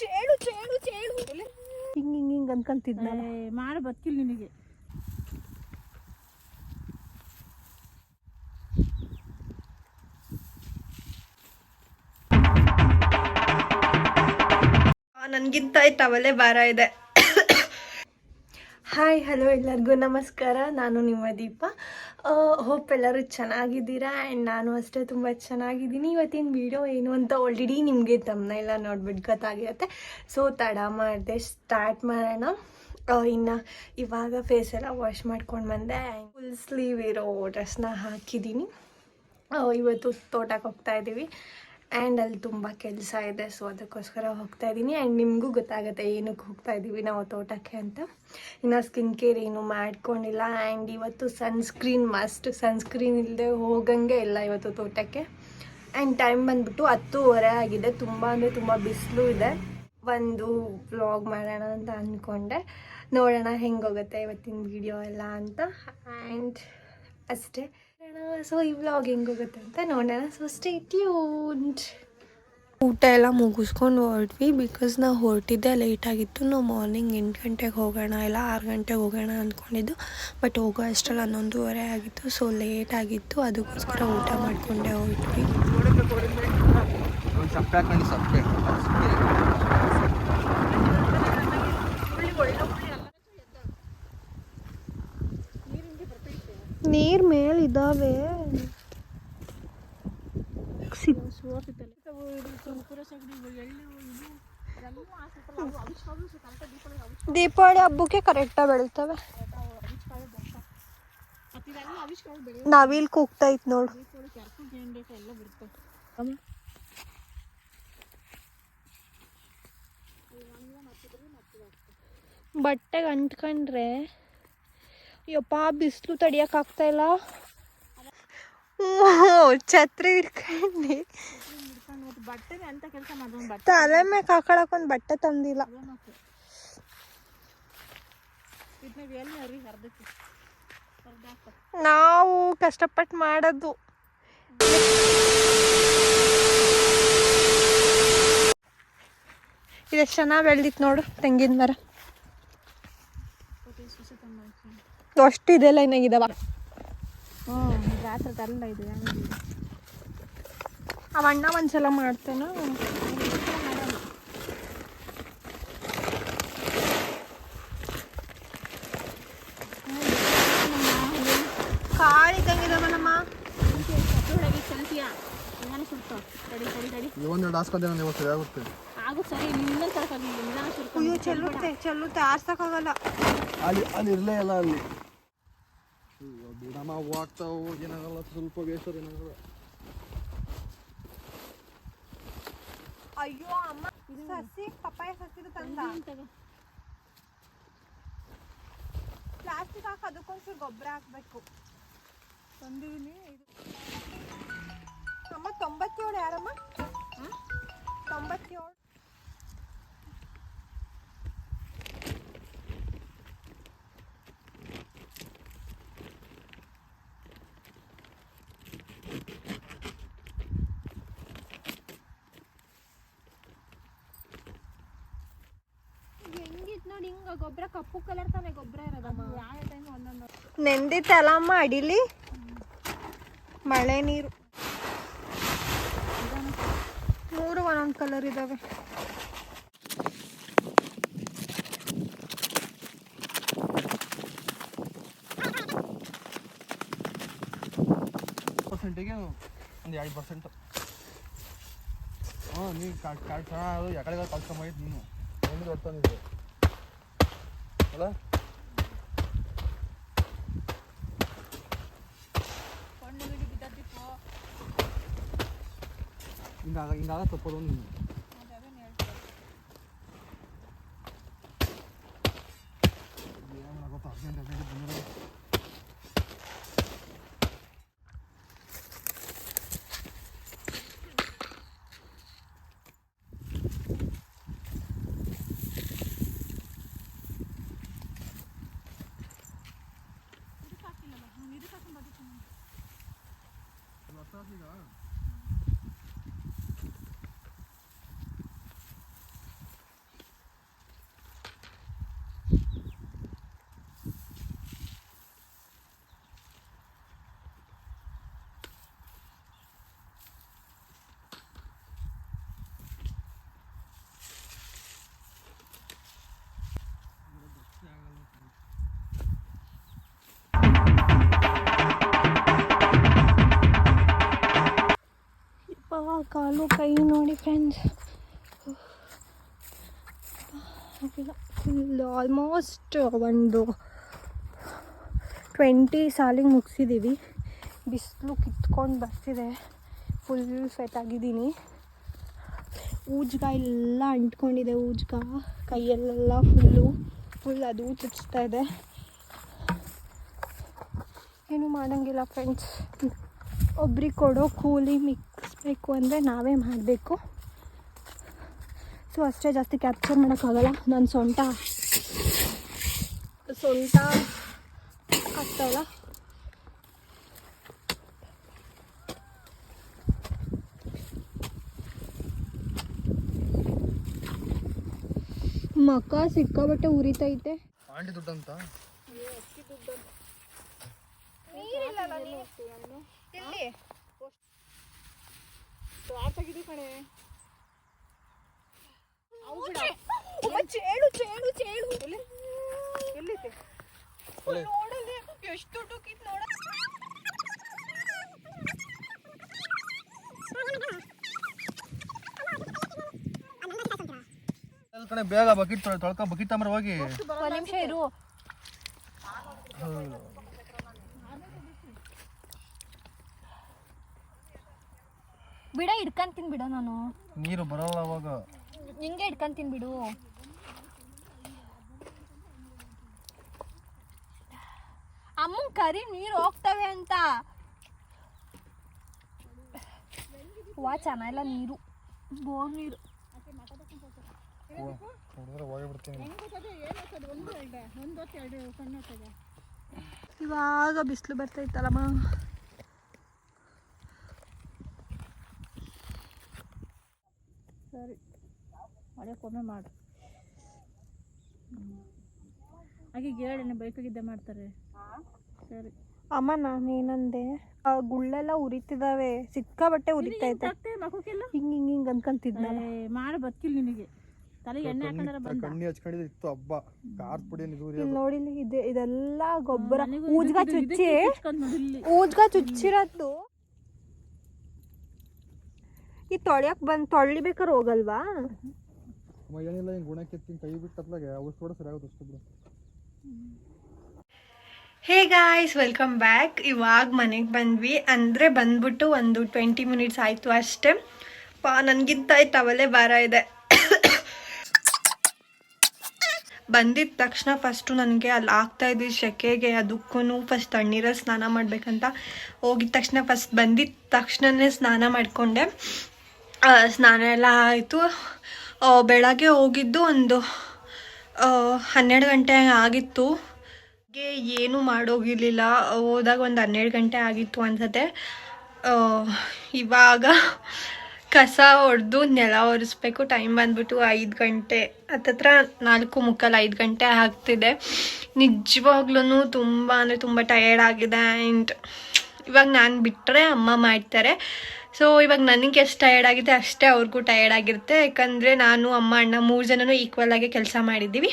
ಚೇಳು ಚೇಳು ಚೇಳು ಹಿಂಗ್ ಹಿಂಗ್ ಹಿಂಗ್ ಅನ್ಕೊಂತಿದ್ನ ಮಾಡಿ ಬದುಕಿಲ್ಲ ನಿನಗೆ. ನನಗಿಂತ ಟವಲೇ ಭಾರ ಇದೆ. ಹಾಯ್ ಹಲೋ ಎಲ್ಲರಿಗೂ ನಮಸ್ಕಾರ. ನಾನು ನಿಮ್ಮ ದೀಪ. ಹೋಪ್ ಎಲ್ಲರೂ ಚೆನ್ನಾಗಿದ್ದೀರಾ? ಆ್ಯಂಡ್ ನಾನು ಅಷ್ಟೇ ತುಂಬ ಚೆನ್ನಾಗಿದ್ದೀನಿ. ಇವತ್ತಿನ ವಿಡಿಯೋ ಏನು ಅಂತ ಆಲ್ರೆಡಿ ನಿಮಗೆ ತಮ್ಮನೆಲ್ಲ ನೋಡ್ಬಿಟ್ಟು ಗೊತ್ತಾಗಿರುತ್ತೆ. ಸೊ ತಡ ಮಾಡಿದೆ ಸ್ಟಾರ್ಟ್ ಮಾಡೋಣ. ಇನ್ನು ಇವಾಗ ಫೇಸ್ ಎಲ್ಲ ವಾಶ್ ಮಾಡ್ಕೊಂಡು ಬಂದೆ. ಆ್ಯಂಡ್ ಫುಲ್ ಸ್ಲೀವ್ ಇರೋ ಡ್ರೆಸ್ನ ಹಾಕಿದ್ದೀನಿ. ಇವತ್ತು ತೋಟಕ್ಕೆ ಹೋಗ್ತಾ ಇದ್ದೀವಿ. ಆ್ಯಂಡ್ ಅಲ್ಲಿ ತುಂಬ ಕೆಲಸ ಇದೆ ಸೊ ಅದಕ್ಕೋಸ್ಕರ ಹೋಗ್ತಾ ಇದ್ದೀನಿ ಆ್ಯಂಡ್ ನಿಮಗೂ ಗೊತ್ತಾಗುತ್ತೆ ಏನಕ್ಕೆ ಹೋಗ್ತಾ ಇದ್ದೀವಿ ನಾವು ತೋಟಕ್ಕೆ ಅಂತ. ಇನ್ನು ಸ್ಕಿನ್ ಕೇರ್ ಏನು ಮಾಡ್ಕೊಂಡಿಲ್ಲ. ಆ್ಯಂಡ್ ಇವತ್ತು ಸನ್ಸ್ಕ್ರೀನ್ ಮಸ್ಟ್ ಸನ್ಸ್ಕ್ರೀನ್ ಇಲ್ಲದೆ ಹೋಗಂಗೆ ಇಲ್ಲ ಇವತ್ತು ತೋಟಕ್ಕೆ. ಆ್ಯಂಡ್ ಟೈಮ್ ಬಂದ್ಬಿಟ್ಟು ಹತ್ತೂವರೆ ಆಗಿದೆ. ತುಂಬ ಅಂದರೆ ತುಂಬ ಬಿಸಿಲು ಇದೆ. ಒಂದು ವ್ಲಾಗ್ ಮಾಡೋಣ ಅಂತ ಅಂದ್ಕೊಂಡೆ ನೋಡೋಣ ಹೆಂಗೆ ಹೋಗುತ್ತೆ ಇವತ್ತಿನ ವಿಡಿಯೋ ಎಲ್ಲ ಅಂತ. ಆ್ಯಂಡ್ ಅಷ್ಟೇ. ಸೊ ಈ ವ್ಲಾಗ್ ಹೆಂಗೋಗುತ್ತೆ ಅಂತ ನೋಡೋಣ. ಸೊ ಸ್ಟೇ ಟ್ಯೂನ್ಡ್ ಊಟ ಎಲ್ಲ ಮುಗಿಸ್ಕೊಂಡು ಹೊರಟ್ವಿ ಬಿಕಾಸ್ ನಾವು ಹೊರಟಿದ್ದೆ ಲೇಟ್ ಆಗಿತ್ತು. ನಾವು ಮಾರ್ನಿಂಗ್ ಎಂಟು ಗಂಟೆಗೆ ಹೋಗೋಣ ಇಲ್ಲ ಆರು ಗಂಟೆಗೆ ಹೋಗೋಣ ಅಂದ್ಕೊಂಡಿದ್ದು ಬಟ್ ಹೋಗೋ ಅಷ್ಟರಲ್ಲಿ ಹನ್ನೊಂದುವರೆ ಆಗಿತ್ತು ಸೊ ಲೇಟ್ ಆಗಿತ್ತು. ಅದಕ್ಕೋಸ್ಕರ ಊಟ ಮಾಡಿಕೊಂಡೆ ಹೊರಟ್ವಿ. ನೀರ್ ಮೇಲ್ ಇದಾವೆ. ದೀಪಾವಳಿ ಹಬ್ಬಕ್ಕೆ ಕರೆಕ್ಟಾಗಿ ಬೆಳಿತವೆ. ನಾವಿಲ್ ಇತ್ತು ನೋಡು. ಬಟ್ಟೆಗೆ ಅಂಟ್ಕೊಂಡ್ರೆ ಯಪ್ಪ ಬಿಸಿಲು ತಡಿಯೋಕ್ಕಾಗ್ತಾ ಇಲ್ಲ. ಛತ್ರಿ ಹಿಡ್ಕೊಂಡು. ಬಟ್ಟೆ ಅಂತ ಕೆಲಸ ಮಾಡೋದು ತಲೆ ಮೇಲೆ ಹಾಕೊಳಕ್ ಒಂದು ಬಟ್ಟೆ ತಂದಿಲ್ಲ. ನಾವು ಕಷ್ಟಪಟ್ಟು ಮಾಡೋದು. ಇದೆಷ್ಟು ಚೆನ್ನಾಗಿ ಬೆಳ್ದಿತ್ತು ನೋಡು ತೆಂಗಿನ ಮರ. ಅಷ್ಟು ಇದೆ ಲೈನ್ ಹ್ಞೂ ರಾತ್ರಿ ತರಲ್ಲ ಇದು ಅವ ಅಣ್ಣ ಒಂದ್ಸಲ ಮಾಡ್ತೇನ? ಹಾಸ್ಕೊಂಡೆ ನಾನು ಇವತ್ತು ಆಗುತ್ತೆ. ಆಗು ಸರಿ ನಿನ್ನ ನಿಧಾನ ಚೆಲ್ಲುತ್ತೆ ಚೆಲ್ಲುತ್ತೆ ಆರ್ಸಕ್ಕಾಗಲ್ಲ ಅಲ್ಲಿ ಅಲ್ಲಿ ಇರಲೇ ಇಲ್ಲ ಅಲ್ಲಿ. ಅಯ್ಯೋ, ಬಿಡಮ್ಮ ಹೋಗ್ತಾವು ಏನಾಗಲ್ಲ ಸ್ವಲ್ಪ ಬೇಸರ ಏನಾಗಲ್ಲ ಅಯ್ಯೋ ಅಮ್ಮ ಸಸಿ ಪಪ್ಪಾಯ ಸಸಿ ತಂದ ಪ್ಲಾಸ್ಟಿಕ್ ಹಾಕಿ ಅದಕ್ಕೊಂಚೂರು ಗೊಬ್ಬರ ಹಾಕ್ಬೇಕು ತಂದಿದ್ದೀನಿ ಅಮ್ಮ ತೊಂಬತ್ತೇಳು ಯಾರಮ್ಮ ತೊಂಬತ್ತೇಳು ಹೆಂಗಿತ್ ನೋಡಿ ಹಿಂಗ ಗೊಬ್ಬರ ಕಪ್ಪು ಕಲರ್ ತಾನೆ ಗೊಬ್ಬರ ಇರೋದಮ್ಮ ಯಾವ ಟೈಮ್ ಒಂದೊಂದು. ನೆಂದಿತ್ತಲ್ಲಮ್ಮ ಅಡಿಲಿ? ಮಳೆ ನೀರು. ಮೂರು ಒಂದೊಂದು ಕಲರ್ ಇದಾವೆ. ಪರ್ಸೆಂಟಿಗೆ ಒಂದು ಎರಡು ಪರ್ಸೆಂಟ್ ಹಾಂ ನೀನು ಕಾಟ್ ಕಾಟ್ ಚೆನ್ನಾಗಿ ಯಾಕಡೆ ಕಲ್ಸ್ಕೊಂಬೈದು ನೀನು? ಹೆಂಗೆ ಹೊಡ್ತಾನಿದ್ದೆ ಅಲ್ಲ ಹಿಂಗಾಗ ಹಿಂಗಾಗ ತಪ್ಪೋದು ನೀನು ಏನು ಕಾಲು, ಕೈ ನೋಡಿ ಫ್ರೆಂಡ್ಸ್ ಫುಲ್ ಆಲ್ಮೋಸ್ಟ್ ಒಂದು ಟ್ವೆಂಟಿ ಸಾಲಿಗೆ ಮುಗಿಸಿದ್ದೀವಿ ಬಿಸಿಲು ಕಿತ್ಕೊಂಡು ಬರ್ತಿದೆ. ಫುಲ್ ಫೆಟ್ ಆಗಿದ್ದೀನಿ. ಊಜ್ಗ ಎಲ್ಲ ಅಂಟ್ಕೊಂಡಿದೆ, ಊಜ್ಗ. ಕೈಯಲ್ಲೆಲ್ಲ ಫುಲ್ಲು ಫುಲ್ ಅದು ಚುಚ್ತಾ ಇದೆ. ಏನು ಮಾಡೋಂಗಿಲ್ಲ ಫ್ರೆಂಡ್ಸ್ ಒಬ್ರಿಗೆ ಕೊಡೋ ಕೂಲಿ ಮಿಕ್ಸ್ಬೇಕು ಅಂದರೆ ನಾವೇ ಮಾಡಬೇಕು. ಸೊ ಅಷ್ಟೇ ಜಾಸ್ತಿ ಕ್ಯಾಪ್ಚರ್ ಮಾಡೋಕ್ಕಾಗಲ್ಲ. ನನ್ನ ಸೊಂಟ. ಸೊಂಟ ಆಗ್ತಾವಲ್ಲ ಮಕ್ಕ ಸಿಕ್ಕಾಬಟ್ಟೆ ಉರಿತೈತೆ ಆಂಟಿ ದುಡ್ಡು ಅಂತ ಇಲ್ಲಿ ಚೇಳು ಚೇಳು ಚೇಳು ಎಲ್ಲಿದೆ ನೋಡಲ್ಲಿ ಎಷ್ಟು ದುಡ್ಡು ನೋಡ ಎಲ್ ಕಡೆ ಬೇಗ ಬಕೆಟ್ ತೊಳ್ಕೊ ಬಕೆಟ್ ತಗೊಂಬರ ಹೋಗಿ. ಒಂದು ನಿಮಿಷ ಇರು ಬಿಡ ಹಿಡ್ಕಂತೀನಿ ಬಿಡ ನಾನು ನೀರು ಬರಲ್ಲ ಅವಾಗ. ಹಿಂಗೆ ಹಿಡ್ಕಂತೀನಿ ಬಿಡು. ಅಮ್ಮನ್ ಕರಿ ನೀರು ಹೋಗ್ತವೆ ಅಂತ. ವಾ ಚೆನ್ನಾಗಿಲ್ಲ ನೀರು. ಬೋರ್ ನೀರು. ಹೋಗಿ ಬಿಡ್ತೀನಿ. ಇವಾಗ ಬಿಸಿಲು ಬರ್ತೈತಲ್ಲಮ್ಮ ಸರಿ. ಒಮ್ಮೆ ಮಾಡು. ಹಾಗೆ ಹೇಳಿ ಬೈಕಿಗಿದ್ದೆ ಮಾಡ್ತಾರೆ. ಸರಿ. ಅಮ್ಮ ಏನಂದೆ? ಆ ಗುಳ್ಳೆಲ್ಲ ಉರಿತಿದಾವೆ. ಸಿಕ್ಕಾಬಟ್ಟೆ ಉರಿತೈತೆ ಹಿಂಗ ಹಿಂಗ ಹಿಂಗ್ ಹಿಂಗ್ ಹಿಂಗ್ ಅನ್ಕೊಂತಿದ್ನಲ್ಲ. ಮಾಡಿ ಬದುಕಿಲ್ಲ ನಿನಗೆ. ತಲೆ ಎಣ್ಣೆ ಹಾಕೊಂಡ್ರೆ ಬಂದ. ಕಣ್ಣಿ ಹಚ್ಕೊಂಡಿದ್ದು ಇತ್ತು ಹಬ್ಬ. ಖಾರದ ಪುಡಿ ಇದು ಇಲ್ಲಿ ನೋಡಿಲಿ ಇದೆ ಇದೆಲ್ಲ ಗೊಬ್ಬರ. ಊಜ್ಗ ಚುಚ್ಚಿ. ಊಜ್ಗ ಚುಚ್ಚಿರತ್ತು ಈ ತೊಳ್ಯಕ್ ಬಂದ್ ತೊಳಿಬೇಕಾರೆ ಹೋಗಲ್ವಾ? ಅಮ್ಮ ಏನಿಲ್ಲ ಹಿಂಗೆ ಗುಣಕ್ಕೆ ಕೈ ಕೂಡ ಸರಿ ಆಗುತ್ತೆ ಅಷ್ಟು ಬಿಡು. Hey guys welcome back. ಇವಾಗ ಮನೆಗೆ ಬಂದ್ವಿ. ಅಂದರೆ ಬಂದ್ಬಿಟ್ಟು ಒಂದು ಟ್ವೆಂಟಿ ಮಿನಿಟ್ಸ್ ಆಯಿತು ಅಷ್ಟೇ. ಪಾ ನನಗಿಂತ ತವಲೆ ಭಾರ ಇದೆ. ಬಂದಿದ ತಕ್ಷಣ ಫಸ್ಟು ನನಗೆ ಅಲ್ಲಿ ಆಗ್ತಾ ಇದ್ವಿ ಸೆಕೆಗೆ ಅದಕ್ಕೂ ಫಸ್ಟ್ ತಣ್ಣೀರಲ್ಲಿ ಸ್ನಾನ ಮಾಡಬೇಕಂತ ಹೋಗಿದ ತಕ್ಷಣ ಫಸ್ಟ್ ಬಂದಿದ್ದ ತಕ್ಷಣವೇ ಸ್ನಾನ ಮಾಡಿಕೊಂಡೆ. ಸ್ನಾನ ಎಲ್ಲ ಆಯಿತು. ಬೆಳಗ್ಗೆ ಹೋಗಿದ್ದು ಒಂದು ಹನ್ನೆರಡು ಗಂಟೆ ಆಗಿತ್ತು. ಏನು ಮಾಡೋಗಿರಲಿಲ್ಲ. ಹೋದಾಗ ಒಂದು ಹನ್ನೆರಡು ಗಂಟೆ ಆಗಿತ್ತು ಅನ್ಸತ್ತೆ. ಇವಾಗ ಕಸ ಹೊಡೆದು ನೆಲ ಒರೆಸ್ಬೇಕು. ಟೈಮ್ ಬಂದ್ಬಿಟ್ಟು ಐದು ಗಂಟೆ, ಹತ್ತತ್ರ ನಾಲ್ಕು ಮುಕ್ಕಾಲು ಐದು ಗಂಟೆ ಆಗ್ತಿದೆ. ನಿಜವಾಗ್ಲೂ ತುಂಬ ಅಂದರೆ ತುಂಬ ಟಯರ್ಡ್ ಆಗಿದೆ. ಆ್ಯಂಡ್ ಇವಾಗ ನಾನು ಬಿಟ್ಟರೆ ಅಮ್ಮ ಮಾಡ್ತಾರೆ. ಸೊ ಇವಾಗ ನನಗೆ ಎಷ್ಟು ಟಯರ್ಡ್ ಆಗಿದೆ ಅಷ್ಟೇ ಅವ್ರಿಗೂ ಟಯರ್ಡ್ ಆಗಿರುತ್ತೆ. ಯಾಕಂದರೆ ನಾನು, ಅಮ್ಮ, ಅಣ್ಣ ಮೂರು ಜನನೂ ಈಕ್ವಲ್ ಆಗಿ ಕೆಲಸ ಮಾಡಿದ್ದೀವಿ.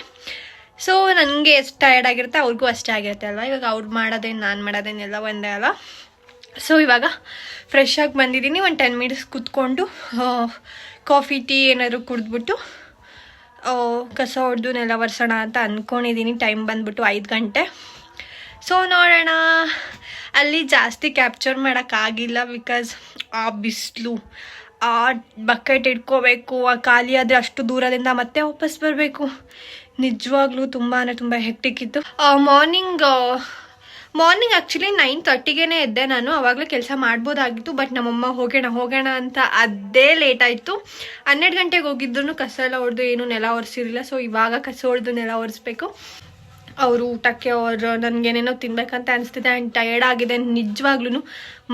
ಸೊ ನನಗೆ ಎಷ್ಟು ಟಯರ್ಡ್ ಆಗಿರುತ್ತೆ ಅವ್ರಿಗೂ ಅಷ್ಟೇ ಆಗಿರುತ್ತೆ ಅಲ್ವಾ? ಇವಾಗ ಅವ್ರು ಮಾಡೋದೇನು, ನಾನು ಮಾಡೋದೇನೆಲ್ಲ ಒಂದೇ ಅಲ್ಲ ಸೊ ಇವಾಗ ಫ್ರೆಶ್ ಆಗಿ ಬಂದಿದ್ದೀನಿ. ಒಂದು ಟೆನ್ ಮಿನಿಟ್ಸ್ ಕೂತ್ಕೊಂಡು ಕಾಫಿ ಟೀ ಏನಾದರೂ ಕುಡಿದ್ಬಿಟ್ಟು ಕಸ ಹೊಡೆದು ನೆಲ ಒರೆಸೋಣ ಅಂತ ಅಂದ್ಕೊಂಡಿದ್ದೀನಿ ಟೈಮ್ ಬಂದ್ಬಿಟ್ಟು ಐದು ಗಂಟೆ. ಸೊ ನೋಡೋಣ. ಅಲ್ಲಿ ಜಾಸ್ತಿ ಕ್ಯಾಪ್ಚರ್ ಮಾಡೋಕ್ಕಾಗಿಲ್ಲ ಬಿಕಾಸ್ ಆ ಬಿಸಿಲು, ಆ ಬಕೆಟ್ ಇಟ್ಕೋಬೇಕು, ಆ ಖಾಲಿ ಆದರೆ ಅಷ್ಟು ದೂರದಿಂದ ಮತ್ತೆ ವಾಪಸ್ ಬರಬೇಕು. ನಿಜವಾಗ್ಲೂ ತುಂಬ ತುಂಬ ಹೆಕ್ಟಿಕ್ ಇತ್ತು. ಮಾರ್ನಿಂಗ್ ಮಾರ್ನಿಂಗ್ ಆ್ಯಕ್ಚುಲಿ ನೈನ್ ತರ್ಟಿಗೇನೆ ಎದ್ದೆ ನಾನು. ಆವಾಗಲೇ ಕೆಲಸ ಮಾಡ್ಬೋದಾಗಿತ್ತು ಬಟ್ ನಮ್ಮಮ್ಮ ಹೋಗೋಣ ಹೋಗೋಣ ಅಂತ ಅದೇ ಲೇಟ್ ಆಯಿತು. ಹನ್ನೆರಡು ಗಂಟೆಗೆ ಹೋಗಿದ್ರು ಕಸ ಎಲ್ಲ ಹೊಡೆದು ಏನು ನೆಲ ಒರೆಸಿರಲಿಲ್ಲ. ಸೊ ಇವಾಗ ಕಸ ಹೊಡೆದು ನೆಲ ಒರೆಸ್ಬೇಕು. ಅವರು ಊಟಕ್ಕೆ ಅವ್ರು ನನಗೇನೇನೋ ತಿನ್ಬೇಕಂತ ಅನಿಸ್ತಿದೆ ಆ್ಯಂಡ್ ಟಯರ್ಡ್ ಆಗಿದೆ ನಿಜವಾಗ್ಲೂ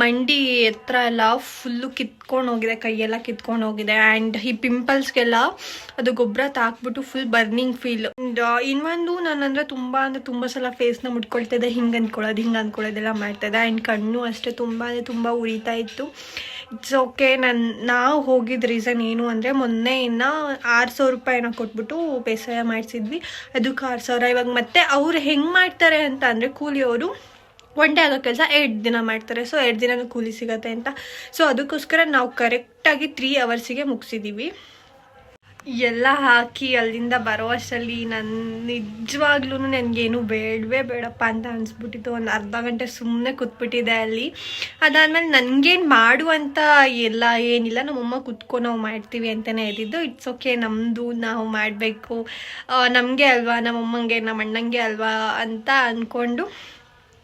ಮಂಡಿ ಎತ್ತರ ಎಲ್ಲ ಫುಲ್ಲು ಕಿತ್ಕೊಂಡು ಹೋಗಿದೆ, ಕೈಯೆಲ್ಲ ಕಿತ್ಕೊಂಡು ಹೋಗಿದೆ ಆ್ಯಂಡ್ ಈ ಪಿಂಪಲ್ಸ್ಗೆಲ್ಲ ಅದು ಗೊಬ್ಬರ ತಾಕ್ಬಿಟ್ಟು ಫುಲ್ ಬರ್ನಿಂಗ್ ಫೀಲ್ ಆ್ಯಂಡ್ ಇನ್ನೊಂದು ನಾನು ಅಂದರೆ ತುಂಬ ಅಂದರೆ ತುಂಬ ಸಲ ಫೇಸ್ನ ಮುಟ್ಕೊಳ್ತಿದ್ದೆ ಹಿಂಗೆ ಅಂದ್ಕೊಳ್ಳೋದು ಹಿಂಗೆ ಅಂದ್ಕೊಳ್ಳೋದೆಲ್ಲ ಮಾಡ್ತಾಯಿದ್ದೆ ಆ್ಯಂಡ್ ಕಣ್ಣು ಅಷ್ಟೇ ತುಂಬ ಅಂದರೆ ತುಂಬ ಉರಿತಾ ಇತ್ತು. ಇಟ್ಸ್ ಓಕೆ ನಾನು ನಾವು ಹೋಗಿದ್ದ ರೀಸನ್ ಏನು ಅಂದರೆ ಮೊನ್ನೆ ಇನ್ನು ಆರು ಸಾವಿರ ರೂಪಾಯಿನ ಕೊಟ್ಬಿಟ್ಟು ಬೇಸಾಯ ಮಾಡಿಸಿದ್ವಿ. ಅದಕ್ಕೆ ಆರು ಸಾವಿರ. ಇವಾಗ ಮತ್ತೆ ಅವ್ರು ಹೆಂಗೆ ಮಾಡ್ತಾರೆ ಅಂತ ಅಂದರೆ ಕೂಲಿಯವರು ಒನ್ ಡೇ ಆಗೋ ಕೆಲಸ ಎರಡು ದಿನ ಮಾಡ್ತಾರೆ. ಸೊ ಎರಡು ದಿನ ಕೂಲಿ ಸಿಗತ್ತೆ ಅಂತ. ಸೊ ಅದಕ್ಕೋಸ್ಕರ ನಾವು ಕರೆಕ್ಟಾಗಿ ತ್ರೀ ಅವರ್ಸಿಗೆ ಮುಗಿಸಿದ್ದೀವಿ ಎಲ್ಲ ಹಾಕಿ ಅಲ್ಲಿಂದ ಬರೋ ಅಷ್ಟರಲ್ಲಿ ನನ್ನ ನಿಜವಾಗ್ಲೂ ನನಗೇನು ಬೇಡವೇ ಬೇಡಪ್ಪ ಅಂತ ಅನಿಸ್ಬಿಟ್ಟಿತ್ತು. ಒಂದು ಅರ್ಧ ಗಂಟೆ ಸುಮ್ಮನೆ ಕೂತ್ಬಿಟ್ಟಿದೆ ಅಲ್ಲಿ. ಅದಾದಮೇಲೆ ನನಗೇನು ಮಾಡುವಂಥ ಎಲ್ಲ ಏನಿಲ್ಲ. ನಮ್ಮಮ್ಮ ಕೂತ್ಕೊಂಡು ನಾವು ಮಾಡ್ತೀವಿ ಅಂತಲೇ ಇದ್ದಿದ್ದು ಇಟ್ಸ್ ಓಕೆ ನಮ್ಮದು ನಾವು ಮಾಡಬೇಕು. ನಮಗೆ ಅಲ್ವಾ ನಮ್ಮಮ್ಮಂಗೆ ನಮ್ಮ ಅಣ್ಣಂಗೆ ಅಲ್ವಾ ಅಂತ ಅಂದ್ಕೊಂಡು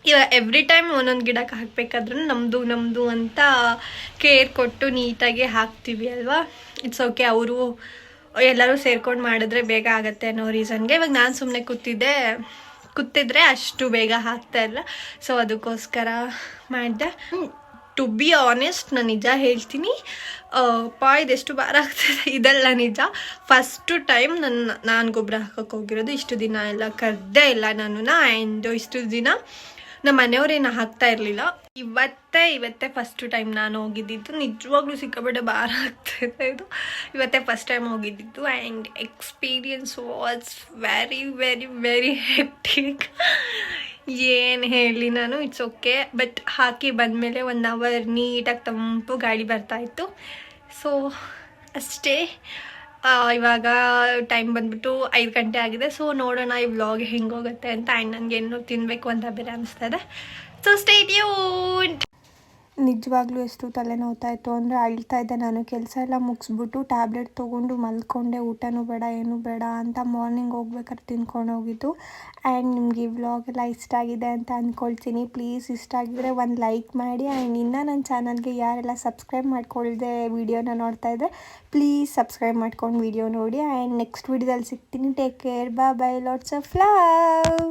ಇವಾಗ ಎವ್ರಿ ಟೈಮ್ ಒಂದೊಂದು ಗಿಡಕ್ಕೆ ಹಾಕಬೇಕಾದ್ರೂ ನಮ್ಮದು ನಮ್ಮದು ಅಂತ ಕೇರ್ ಕೊಟ್ಟು ನೀಟಾಗಿ ಹಾಕ್ತೀವಿ ಅಲ್ವಾ? ಇಟ್ಸ್ ಓಕೆ ಅವರು ಎಲ್ಲರೂ ಸೇರ್ಕೊಂಡು ಮಾಡಿದ್ರೆ ಬೇಗ ಆಗುತ್ತೆ ಅನ್ನೋ ರೀಸನ್ಗೆ ಇವಾಗ ನಾನು ಸುಮ್ಮನೆ ಕೂತಿದ್ದೆ, ಕೂತಿದ್ರೆ ಅಷ್ಟು ಬೇಗ ಹಾಕ್ತಾ ಇಲ್ಲ. ಸೊ ಅದಕ್ಕೋಸ್ಕರ ಮಾಡಿದೆ. ಟು ಬಿ ಆನೆಸ್ಟ್ ನಾನು ನಿಜ ಹೇಳ್ತೀನಿ ಪಾ ಇದೆಷ್ಟು ಭಾರ ಆಗ್ತದೆ, ಇದೆಲ್ಲ ನಿಜ. ಫಸ್ಟು ಟೈಮ್ ನನ್ನ ನಾನು ಗೊಬ್ಬರ ಹಾಕಕ್ಕೆ ಹೋಗಿರೋದು, ಇಷ್ಟು ದಿನ ಎಲ್ಲ ಕರೆದೇ ಇಲ್ಲ ನಾನು ಆ್ಯಂಡ್ ಇಷ್ಟು ದಿನ ನಮ್ಮ ಮನೆಯವ್ರೇನು ಹಾಕ್ತಾ ಇರಲಿಲ್ಲ. ಇವತ್ತೇ ಇವತ್ತೇ ಫಸ್ಟ್ ಟೈಮ್ ನಾನು ಹೋಗಿದ್ದಿದ್ದು. ನಿಜವಾಗ್ಲೂ ಸಿಕ್ಕಾಪಟ್ಟೆ ಭಾರ ಆಗ್ತಾಯಿದೆ ಇದು. ಇವತ್ತೇ first time ಹೋಗಿದ್ದಿದ್ದು and experience was very very very hectic ಏನು ಹೇಳಿ ನಾನು ಇಟ್ಸ್ ಓಕೆ ಬಟ್ ಹಾಕಿ ಬಂದಮೇಲೆ ಒನ್ ಅವರ್ ನೀಟಾಗಿ ತಂಪು ಗಾಳಿ ಬರ್ತಾಯಿತ್ತು ಸೊ ಅಷ್ಟೇ. ಇವಾಗ ಟೈಮ್ ಬಂದ್ಬಿಟ್ಟು ಐದು ಗಂಟೆ ಆಗಿದೆ. ಸೊ ನೋಡೋಣ ಈ ವ್ಲಾಗ್ ಹೆಂಗೋಗುತ್ತೆ ಅಂತ. ಆ್ಯಂಡ್ ನನಗೆ ಏನು ತಿನ್ನಬೇಕು ಅಂತ ಬೇರೆ ಅನಿಸ್ತಾ ಇದೆ. ಸೊ ಸ್ಟೇಟ್ಯೂನ್ ನಿಜವಾಗ್ಲೂ ಎಷ್ಟು ತಲೆನೋವ್ತಾ ಇತ್ತು? ಅಂದರೆ ಅಳ್ತಾ ಇದ್ದೆ ನಾನು. ಕೆಲಸ ಎಲ್ಲ ಮುಗಿಸ್ಬಿಟ್ಟು ಟ್ಯಾಬ್ಲೆಟ್ ತೊಗೊಂಡು ಮಲ್ಕೊಂಡೆ. ಊಟನೂ ಬೇಡ, ಏನೂ ಬೇಡ ಅಂತ ಮಾರ್ನಿಂಗ್ ಹೋಗ್ಬೇಕಾದ್ರೆ ತಿನ್ಕೊಂಡು ಹೋಗಿದ್ದು. ಆ್ಯಂಡ್ ನಿಮಗೆ ಈ ವ್ಲಾಗ್ ಎಲ್ಲ ಇಷ್ಟ ಆಗಿದೆ ಅಂತ ಅಂದ್ಕೊಳ್ತೀನಿ ಪ್ಲೀಸ್ ಇಷ್ಟ ಆಗಿದ್ರೆ ಒಂದು ಲೈಕ್ ಮಾಡಿ. ಆ್ಯಂಡ್ ಇನ್ನೂ ನನ್ನ ಚಾನಲ್ಗೆ ಯಾರೆಲ್ಲ ಸಬ್ಸ್ಕ್ರೈಬ್ ಮಾಡ್ಕೊಳ್ಳದೆ ವೀಡಿಯೋನ ನೋಡ್ತಾ ಇದ್ದೆ ಪ್ಲೀಸ್ ಸಬ್ಸ್ಕ್ರೈಬ್ ಮಾಡ್ಕೊಂಡು ವೀಡಿಯೋ ನೋಡಿ. ಆ್ಯಂಡ್ ನೆಕ್ಸ್ಟ್ ವೀಡಿಯೋದಲ್ಲಿ ಸಿಗ್ತೀನಿ. ಟೇಕ್ ಕೇರ್ ಬಾ ಬೈ ಲಾಟ್ಸ್ ಆಫ್ ಲವ್